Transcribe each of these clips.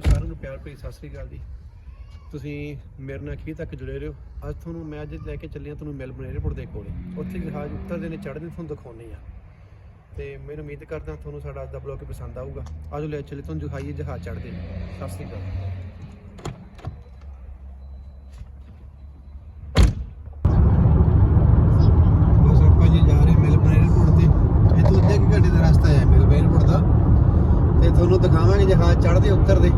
ਸਾਰਿਆਂ ਨੂੰ ਪਿਆਰ ਭਰੀ ਸਤਿ ਸ੍ਰੀ ਅਕਾਲ ਜੀ। ਤੁਸੀਂ ਮੇਰੇ ਨਾਲ ਅਖੀਰ ਤੱਕ ਜੁੜੇ ਰਹੋ? ਅੱਜ ਤੁਹਾਨੂੰ ਮੈਂ ਅੱਜ ਲੈ ਕੇ ਚੱਲਿਆ ਤੁਹਾਨੂੰ ਮੈਲਬਨ 에ਅਰਪੋਰਟ ਦੇ ਕੋਲੇ। ਉੱਥੇ ਜਹਾਜ਼ ਉਤਰਦੇ ਨੇ ਚੜ੍ਹਦੇ ਤੁਹਾਨੂੰ ਦਿਖਾਉਣੇ ਆ ਤੇ ਮੈਨੂੰ ਉਮੀਦ ਕਰਦਾ ਤੁਹਾਨੂੰ ਸਾਡਾ ਅੱਜ ਦਾ ਬਲੌਗ ਪਸੰਦ ਆਊਗਾ। ਆਜੋ ਲੈ ਚੱਲੇ ਤੁਹਾਨੂੰ ਦਿਖਾਈਏ ਜਹਾਜ਼ ਚੜ੍ਹਦੇ ਸਤਿ ਸ੍ਰੀ ਅਕਾਲ। ਚੜਦੇ ਜਹਾਜ਼ ਚੜ੍ਹਦੇ ਉਤਰਦੇ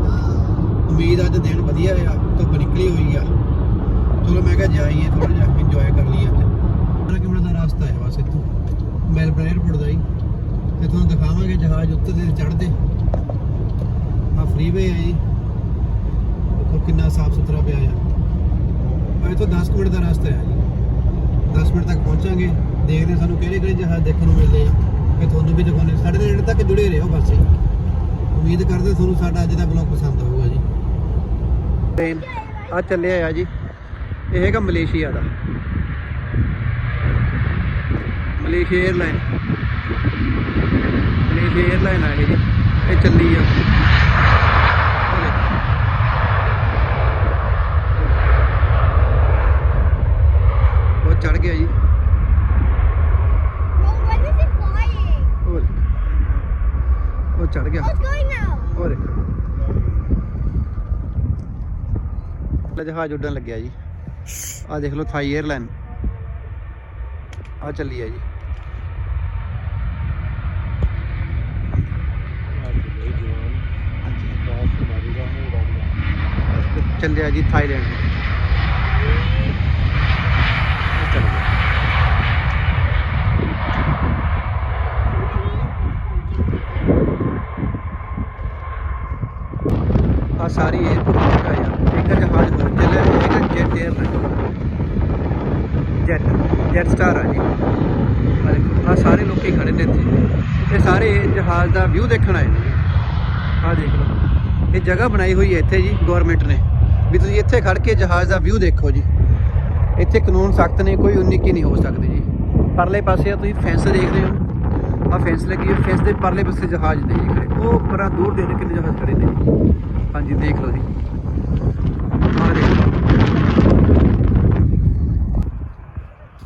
ਉਮੀਦ ਅੱਜ ਦਿਨ ਵਧੀਆ ਆ, ਧੁੱਪ ਨਿਕਲੀ ਹੋਈ ਆ। ਚਲੋ ਮੈਂ ਕਿਹਾ ਜਾਈਏ ਥੋੜਾ ਜਿਹਾ ਇੰਜੋਏ ਕਰ ਲਈਏ ਅੱਜ। ਥੋੜਾ ਕਿ ਦਾ ਰਸਤਾ ਹੈ ਬਸ ਇੱਥੋਂ। ਮੈਲਬਨ 에ਅਰਪੋਰਟ ਦਾ ਹੀ ਤੇ ਤੁਹਾਨੂੰ ਦਿਖਾਵਾਂਗੇ ਜਹਾਜ਼ ਉਤਰਦੇ ਤੇ ਚੜ੍ਹਦੇ। ਆ ਫ੍ਰੀਵੇ ਹੈ ਜੀ। ਦੇਖੋ ਕਿੰਨਾ ਸਾਫ਼ ਸੁਥਰਾ ਪਿਆ ਆ। ਇੱਥੋਂ 10 ਕੁ ਮਿੰਟ ਦਾ ਰਸਤਾ ਹੈ ਜੀ। 10 ਮਿੰਟ ਤੱਕ ਪਹੁੰਚਾਂਗੇ। ਦੇਖਦੇ ਸਾਨੂੰ ਕਿਹੜੇ ਕਿਹੜੇ ਜਹਾਜ਼ ਦੇਖਣ ਨੂੰ ਮਿਲਦੇ ਆ। ਕਿ ਤੁਹਾਨੂੰ ਵੀ ਦਿਖਾਉਣੇ ਸਾਡੇ ਨਾਲ ਤੱਕ ਜੁੜੇ ਰਹੋ ਬਸ ਜੀ। ਉਮੀਦ ਕਰਦੇ ਤੁਹਾਨੂੰ ਸਾਡਾ ਅੱਜ ਦਾ ਬਲੌਗ ਪਸੰਦ ਆਊਗਾ ਜੀ। ਟ੍ਰੇਨ ਆ ਚੱਲਿਆ ਆ ਜੀ। ਇਹ ਹੈਗਾ ਮਲੇਸ਼ੀਆ ਦਾ। ਮਲੇਸ਼ੀਆ 에ਅਰਲਾਈਨ ਮਲੇਸ਼ੀਆ 에ਅਰਲਾਈਨ ਆ ਇਹ ਜੀ। ਇਹ ਚੱਲੀ ਆ। ਉਹ ਚੜ ਗਿਆ ਜੀ। ਉਹ ਚੜ ਗਿਆ। अपना जहाज़ उड़न लगे जी आ देख लो थाई एयरलाइन आ चली है जी चल गया जी थाईलैंड सारी है ਜੈਟ ਸਟਾਰ ਆ ਜੀ। ਆ ਸਾਰੇ ਲੋਕੀ ਖੜੇ ਨੇ ਇੱਥੇ। ਇਹ ਸਾਰੇ ਜਹਾਜ਼ ਦਾ ਵਿਊ ਦੇਖਣ ਆਏ ਨੇ ਆ ਦੇਖ ਲਓ। ਇਹ ਜਗ੍ਹਾ ਬਣਾਈ ਹੋਈ ਹੈ ਇੱਥੇ ਜੀ ਗਵਰਨਮੈਂਟ ਨੇ। ਵੀ ਤੁਸੀਂ ਇੱਥੇ ਖੜ ਕੇ ਜਹਾਜ਼ ਦਾ ਵਿਊ ਦੇਖੋ ਜੀ। ਇੱਥੇ ਕਾਨੂੰਨ ਸਖਤ ਨੇ, ਕੋਈ ਉਨੀ ਕੀ ਨਹੀਂ ਹੋ ਸਕਦੇ ਜੀ। ਪਰਲੇ ਪਾਸੇ ਆ, ਤੁਸੀਂ ਫੈਂਸ ਦੇਖ ਰਹੇ ਹੋ। ਆ ਫੈਂਸ ਲੱਗੀ ਹੈ ਫੈਂਸ ਦੇ ਪਰਲੇ ਪਾਸੇ ਜਹਾਜ਼ ਨੇ ਜੀ ਖੜੇ। ਉਹ ਪਰਾਂ ਦੂਰ ਦੇ ਨੇ, ਕਿੰਨੇ ਜਹਾਜ਼ ਖੜੇ ਨੇ ਹਾਂਜੀ, ਦੇਖ ਲਓ ਜੀ। ਆ ਦੇਖ ਲਓ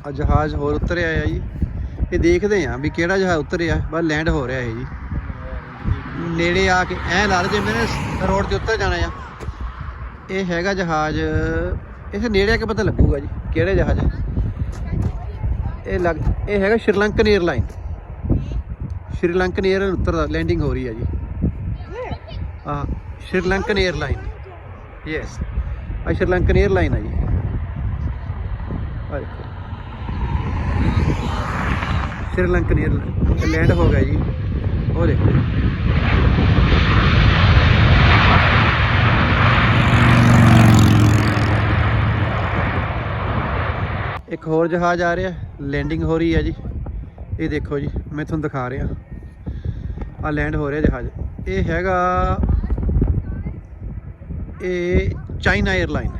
ਆ ਜਹਾਜ਼ ਹੋਰ ਉਤਰਿਆ ਆ ਜੀ। ਇਹ ਦੇਖਦੇ ਆ ਵੀ ਕਿਹੜਾ ਜਹਾਜ਼ ਉਤਰਿਆ, ਬਸ ਲੈਂਡ ਹੋ ਰਿਹਾ ਹੈ ਜੀ। ਨੇੜੇ ਆ ਕੇ ਐ ਲਾ ਜੇ ਮੈਨੇ ਰੋਡ ਤੇ ਉੱਤਰ ਜਾਣਾ ਆ। ਇਹ ਹੈਗਾ ਜਹਾਜ਼ ਇਸ ਨੇੜੇ ਆ ਕੇ ਪਤਾ ਲੱਗੂਗਾ ਜੀ, ਕਿਹੜਾ ਜਹਾਜ਼ ਇਹ ਲੱਗ, ਇਹ ਹੈਗਾ ਸ਼੍ਰੀਲੰਕਨ 에ਅਰਲਾਈਨ ਸ਼੍ਰੀਲੰਕਨ 에ਅਰਲਾਈਨ ਉੱਤਰ ਲੈਂਡਿੰਗ ਹੋ ਰਹੀ ਆ ਜੀ। ਆ ਸ਼੍ਰੀਲੰਕਨ 에ਅਰਲਾਈਨ ਯੈਸ ਆ ਸ਼੍ਰੀਲੰਕਨ 에ਅਰਲਾਈਨ ਆ ਜੀ। ਆ ਦੇਖੋ। ਸ਼੍ਰੀਲੰਕਨ ਏਅਰ ਲੈਂਡ ਹੋ ਗਿਆ ਜੀ। और देखो ਇੱਕ ਹੋਰ ਜਹਾਜ਼ ਆ ਰਿਹਾ। ਲੈਂਡਿੰਗ ਹੋ ਰਹੀ ਹੈ ਜੀ। ਇਹ ਦੇਖੋ ਜੀ, ਮੈਂ ਤੁਹਾਨੂੰ ਦਿਖਾ ਰਿਹਾ। ਆ ਲੈਂਡ ਹੋ ਰਿਹਾ ਜਹਾਜ਼। ਇਹ ਹੈਗਾ ਇਹ ਚਾਈਨਾ 에ਅਰਲਾਈਨ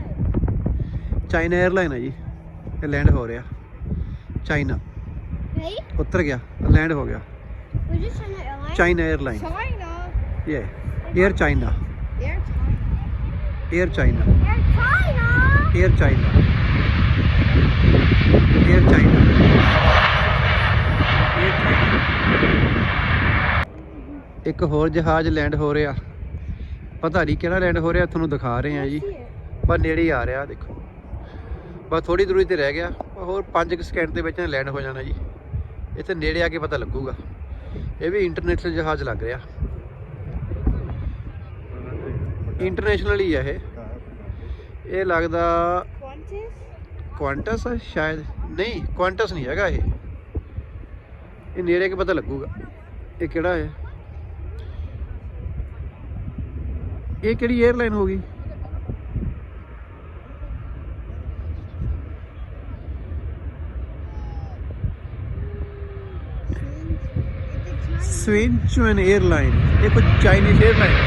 ਚਾਈਨਾ 에ਅਰਲਾਈਨ ਹੈ ਜੀ। ਇਹ ਲੈਂਡ ਹੋ ਰਿਹਾ। ਚਾਈਨਾ। ਨਹੀਂ। ਉਤਰ ਗਿਆ ਲੈਂਡ ਹੋ ਗਿਆ। Was this China airline China. ਇਹ air China air China air China air China air China ਇੱਕ ਹੋਰ ਜਹਾਜ਼ ਲੈਂਡ ਹੋ ਰਿਹਾ। ਪਤਾ ਨਹੀਂ ਕਿਹੜਾ ਲੈਂਡ ਹੋ ਰਿਹਾ ਤੁਹਾਨੂੰ ਦਿਖਾ ਰਹੇ ਆ ਜੀ। ਪਰ ਨੇੜੇ ਹੀ ਆ ਰਿਹਾ ਦੇਖੋ। ਬਸ ਥੋੜੀ ਦੂਰੀ ਤੇ ਰਹਿ ਗਿਆ। ਹੋਰ 5 ਸਕਿੰਟ ਦੇ ਵਿੱਚ ਲੈਂਡ ਹੋ ਜਾਣਾ ਜੀ। ਇੱਥੇ ਨੇੜੇ ਆ ਕੇ ਪਤਾ ਲੱਗੂਗਾ। ਇਹ ਵੀ ਇੰਟਰਨੈਸ਼ਨਲ ਜਹਾਜ਼ ਲੱਗ ਰਿਹਾ। ਇੰਟਰਨੈਸ਼ਨਲ ਹੀ ਆ ਇਹ। ਇਹ ਲੱਗਦਾ ਕੁਆਂਟਸ ਸ਼ਾਇਦ। ਨਹੀਂ ਕੁਆਂਟਸ ਨਹੀਂ ਹੈਗਾ ਇਹ। ਇਹ ਨੇੜੇ ਕੇ ਪਤਾ ਲੱਗੂਗਾ। ਇਹ ਕਿਹੜਾ ਹੈ? ਇਹ ਕਿਹੜੀ 에ਅਰਲਾਈਨ ਹੋ ਗਈ? स्विंचुअन एयरलाइन ये कुछ चाइनीज एयरलाइन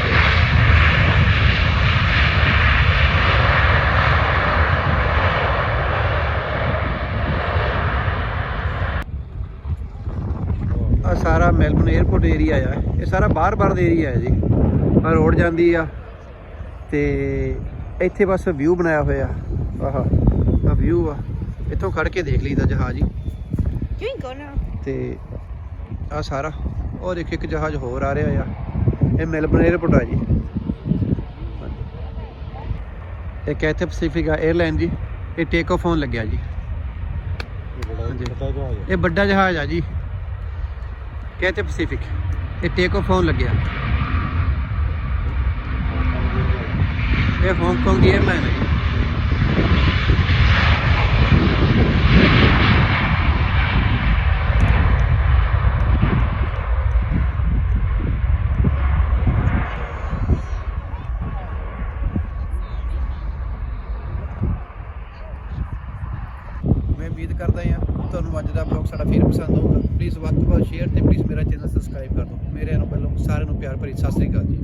ਸਾਰਾ ਮੈਲਬਨ 에어ਪੋਰਟ ਏਰੀਆ ਆ। ਇਹ ਸਾਰਾ ਬਾਹਰ-ਬਾਹਰ ਦੇ ਏਰੀਆ ਹੈ ਜੀ। ਆ ਰੋਡ ਜਾਂਦੀ ਆ ਤੇ ਇੱਥੇ ਬਸ ਵਿਊ ਬਣਾਇਆ ਹੋਇਆ। ਆਹਾ ਆ ਵਿਊ ਆ। ਇੱਥੋਂ ਖੜ ਕੇ ਦੇਖ ਲਈਦਾ ਜਹਾਜ਼ ਹੀ। ਕਿਉਂ ਕੋਨਾ ਤੇ ਆ ਸਾਰਾ। ਉਹ ਦੇਖੋ ਇੱਕ ਜਹਾਜ਼ ਹੋਰ ਆ ਰਿਹਾ ਆ। ਇਹ ਮੈਲਬਨ 에ਅਰਪੋਰਟ ਆ ਜੀ। ਇਹ ਕੈਥੇ ਪੈਸੀਫਿਕ 에ਅਰਲਾਈਨ ਜੀ। ਇਹ ਟੇਕ ਆਫ ਹੋਣ ਲੱਗਿਆ ਜੀ। ਇਹ ਵੱਡਾ ਜਹਾਜ਼ ਆ ਜੀ। ਕੈਥੇ ਪੈਸੀਫਿਕ ਇਹ ਟੇਕ ਆਫ ਹੋਣ ਲੱਗਿਆ। ਇਹ ਹਾਂਗਕਾਂਗ ਦੀ 에ਅਰਲਾਈਨ ਹੈ ਮੈਂ ਉਮੀਦ ਕਰਦਾ ਹਾਂ ਤੁਹਾਨੂੰ ਅੱਜ ਦਾ ਬਲੌਗ ਸਾਡਾ ਫੇਰ ਪਸੰਦ ਆਊਗਾ। ਪਲੀਜ਼ ਵੱਧ ਤੋਂ ਵੱਧ ਸ਼ੇਅਰ ਤੇ ਪਲੀਜ਼ ਮੇਰਾ ਚੈਨਲ ਸਬਸਕ੍ਰਾਈਬ ਕਰ ਦਿਓ। ਮੇਰੇ ਨੂੰ ਪਹਿਲਾਂ ਸਾਰਿਆਂ ਨੂੰ ਪਿਆਰ ਭਰੀ ਸਤਿ ਸ੍ਰੀ ਅਕਾਲ ਜੀ।